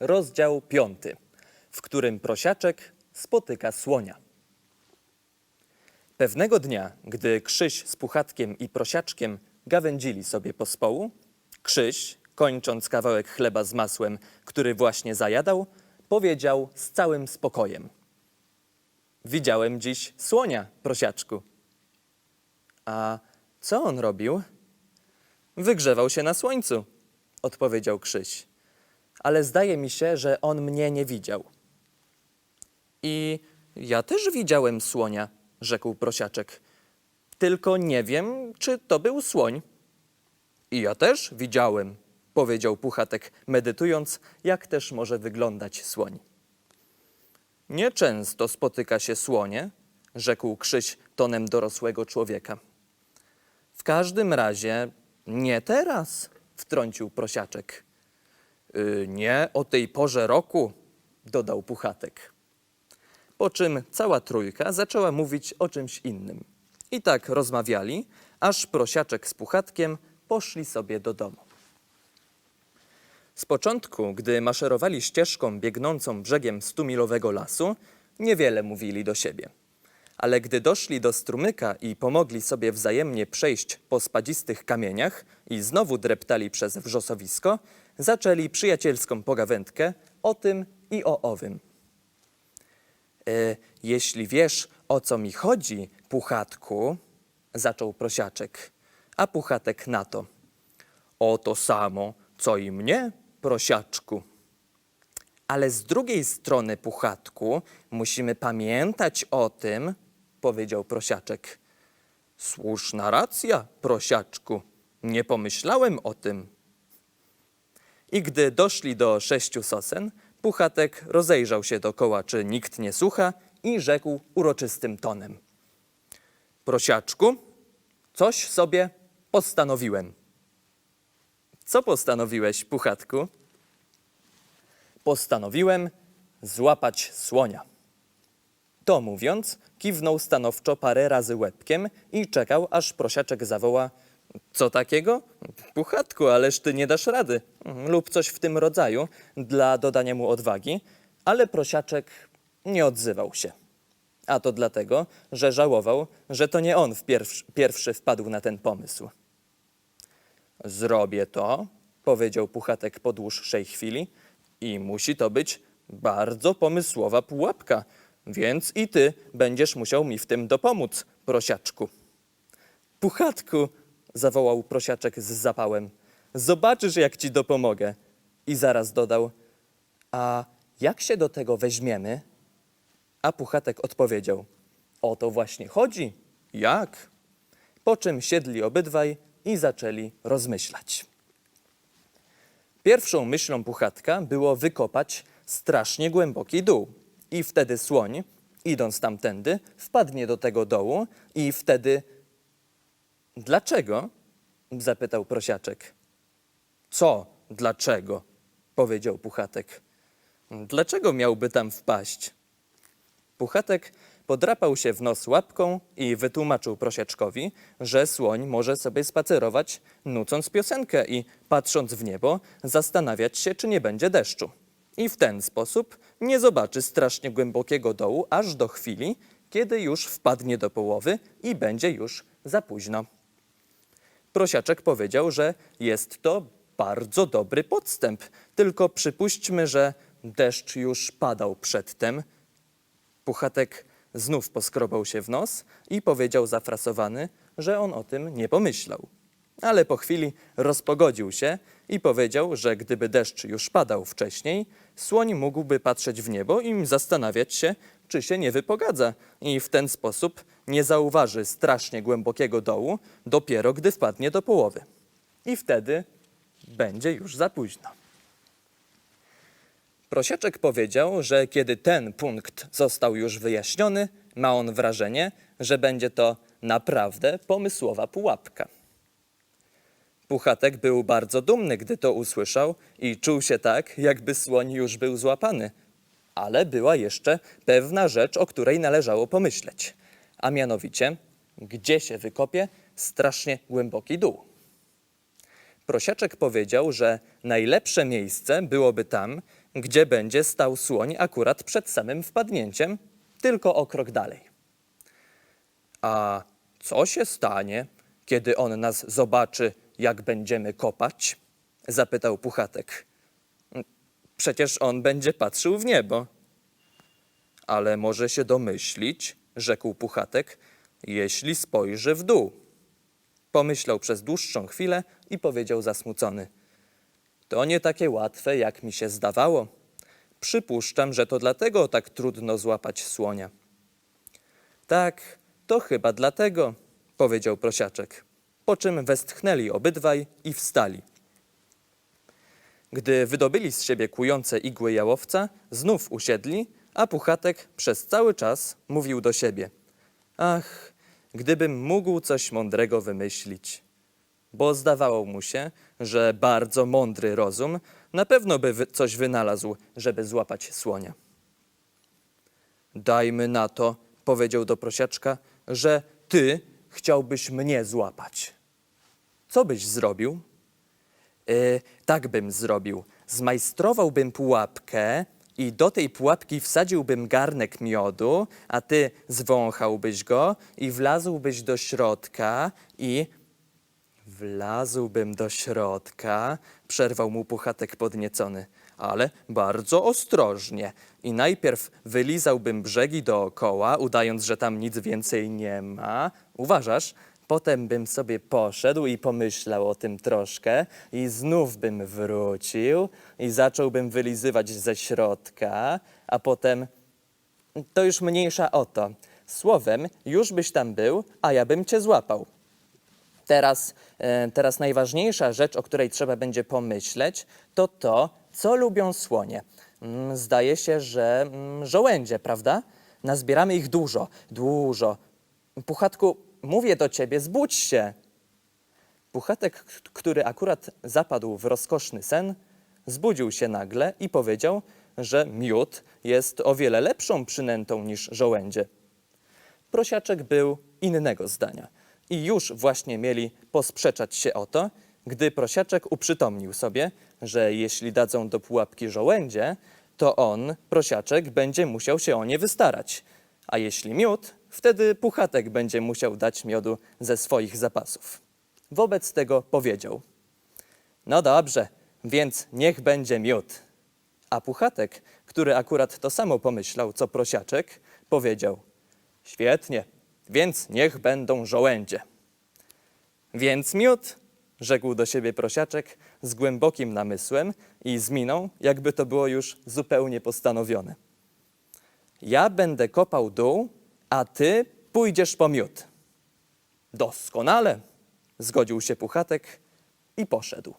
rozdział piąty, w którym prosiaczek spotyka słonia. Pewnego dnia, gdy Krzyś z Puchatkiem i Prosiaczkiem gawędzili sobie po społu, Krzyś, kończąc kawałek chleba z masłem, który właśnie zajadał, powiedział z całym spokojem. Widziałem dziś słonia, Prosiaczku. A co on robił? Wygrzewał się na słońcu, odpowiedział Krzyś. Ale zdaje mi się, że on mnie nie widział. I ja też widziałem słonia, rzekł prosiaczek. Tylko nie wiem, czy to był słoń. I ja też widziałem, powiedział Puchatek, medytując, jak też może wyglądać słoń. Nieczęsto spotyka się słonie, rzekł Krzyś tonem dorosłego człowieka. W każdym razie nie teraz, wtrącił prosiaczek. «Y, nie o tej porze roku, dodał Puchatek. Po czym cała trójka zaczęła mówić o czymś innym. I tak rozmawiali, aż prosiaczek z Puchatkiem poszli sobie do domu. Z początku, gdy maszerowali ścieżką biegnącą brzegiem stumilowego lasu, niewiele mówili do siebie. Ale gdy doszli do strumyka i pomogli sobie wzajemnie przejść po spadzistych kamieniach i znowu dreptali przez wrzosowisko, zaczęli przyjacielską pogawędkę o tym i o owym. E, jeśli wiesz, o co mi chodzi, Puchatku, zaczął prosiaczek, a Puchatek na to. O to samo, co i mnie, prosiaczku. Ale z drugiej strony, Puchatku, musimy pamiętać o tym, powiedział prosiaczek. Słuszna racja, prosiaczku. Nie pomyślałem o tym. I gdy doszli do sześciu sosen, Puchatek rozejrzał się dokoła, czy nikt nie słucha i rzekł uroczystym tonem. Prosiaczku, coś sobie postanowiłem. Co postanowiłeś, Puchatku? Postanowiłem złapać słonia. To mówiąc, kiwnął stanowczo parę razy łebkiem i czekał, aż prosiaczek zawoła Co takiego? Puchatku, ależ ty nie dasz rady. Lub coś w tym rodzaju, dla dodania mu odwagi, ale prosiaczek nie odzywał się. A to dlatego, że żałował, że to nie on wpierw, pierwszy wpadł na ten pomysł. Zrobię to, powiedział Puchatek po dłuższej chwili, i musi to być bardzo pomysłowa pułapka, więc i ty będziesz musiał mi w tym dopomóc, prosiaczku. Puchatku, zawołał prosiaczek z zapałem, zobaczysz, jak ci dopomogę. I zaraz dodał, a jak się do tego weźmiemy? A Puchatek odpowiedział, o to właśnie chodzi. Jak? Po czym siedli obydwaj i zaczęli rozmyślać. Pierwszą myślą Puchatka było wykopać strasznie głęboki dół. I wtedy słoń, idąc tamtędy, wpadnie do tego dołu i wtedy... Dlaczego? zapytał prosiaczek. Co? Dlaczego? powiedział Puchatek. Dlaczego miałby tam wpaść? Puchatek podrapał się w nos łapką i wytłumaczył prosiaczkowi, że słoń może sobie spacerować, nucąc piosenkę i patrząc w niebo, zastanawiać się, czy nie będzie deszczu. I w ten sposób nie zobaczy strasznie głębokiego dołu, aż do chwili, kiedy już wpadnie do połowy i będzie już za późno. Prosiaczek powiedział, że jest to bardzo dobry podstęp, tylko przypuśćmy, że deszcz już padał przedtem, Puchatek znów poskrobał się w nos i powiedział zafrasowany, że on o tym nie pomyślał. Ale po chwili rozpogodził się i powiedział, że gdyby deszcz już padał wcześniej, słoń mógłby patrzeć w niebo i zastanawiać się, czy się nie wypogadza, i w ten sposób nie zauważy strasznie głębokiego dołu, dopiero gdy wpadnie do połowy. I wtedy będzie już za późno. Prosiaczek powiedział, że kiedy ten punkt został już wyjaśniony, ma on wrażenie, że będzie to naprawdę pomysłowa pułapka. Puchatek był bardzo dumny, gdy to usłyszał i czuł się tak, jakby słoń już był złapany. Ale była jeszcze pewna rzecz, o której należało pomyśleć. A mianowicie, gdzie się wykopie strasznie głęboki dół. Prosiaczek powiedział, że najlepsze miejsce byłoby tam, gdzie będzie stał słoń akurat przed samym wpadnięciem, tylko o krok dalej. A co się stanie, kiedy on nas zobaczy, jak będziemy kopać? zapytał Puchatek. Przecież on będzie patrzył w niebo. Ale może się domyślić, rzekł Puchatek, jeśli spojrzy w dół. Pomyślał przez dłuższą chwilę i powiedział zasmucony. To nie takie łatwe, jak mi się zdawało. Przypuszczam, że to dlatego tak trudno złapać słonia. Tak, to chyba dlatego, powiedział prosiaczek, po czym westchnęli obydwaj i wstali. Gdy wydobyli z siebie kłujące igły jałowca, znów usiedli, a Puchatek przez cały czas mówił do siebie. Ach, gdybym mógł coś mądrego wymyślić. Bo zdawało mu się, że bardzo mądry rozum na pewno by coś wynalazł, żeby złapać słonia. Dajmy na to, powiedział do prosiaczka, że ty chciałbyś mnie złapać. Co byś zrobił? Y, tak bym zrobił. Zmajstrowałbym pułapkę i do tej pułapki wsadziłbym garnek miodu, a ty zwąchałbyś go i wlazłbyś do środka i... Wlazłbym do środka, przerwał mu puchatek podniecony, ale bardzo ostrożnie. I najpierw wylizałbym brzegi dookoła, udając, że tam nic więcej nie ma. Uważasz? Potem bym sobie poszedł i pomyślał o tym troszkę i znów bym wrócił i zacząłbym wylizywać ze środka, a potem to już mniejsza o to. Słowem, już byś tam był, a ja bym cię złapał. Teraz, e, teraz najważniejsza rzecz, o której trzeba będzie pomyśleć, to to, co lubią słonie. Mm, Zdaje się, że mm, żołędzie, prawda? Nazbieramy ich dużo, dużo. Puchatku, mówię do ciebie, zbudź się. Puchatek, który akurat zapadł w rozkoszny sen, zbudził się nagle i powiedział, że miód jest o wiele lepszą przynętą niż żołędzie. Prosiaczek był innego zdania i już właśnie mieli posprzeczać się o to, gdy prosiaczek uprzytomnił sobie, że jeśli dadzą do pułapki żołędzie, to on, prosiaczek, będzie musiał się o nie wystarać, a jeśli miód, wtedy puchatek będzie musiał dać miodu ze swoich zapasów. Wobec tego powiedział: No dobrze, więc niech będzie miód. A Puchatek, który akurat to samo pomyślał, co prosiaczek, powiedział: Świetnie, więc niech będą żołędzie. Więc miód, rzekł do siebie prosiaczek z głębokim namysłem i z miną, jakby to było już zupełnie postanowione. Ja będę kopał dół, a ty pójdziesz po miód. Doskonale, zgodził się Puchatek i poszedł.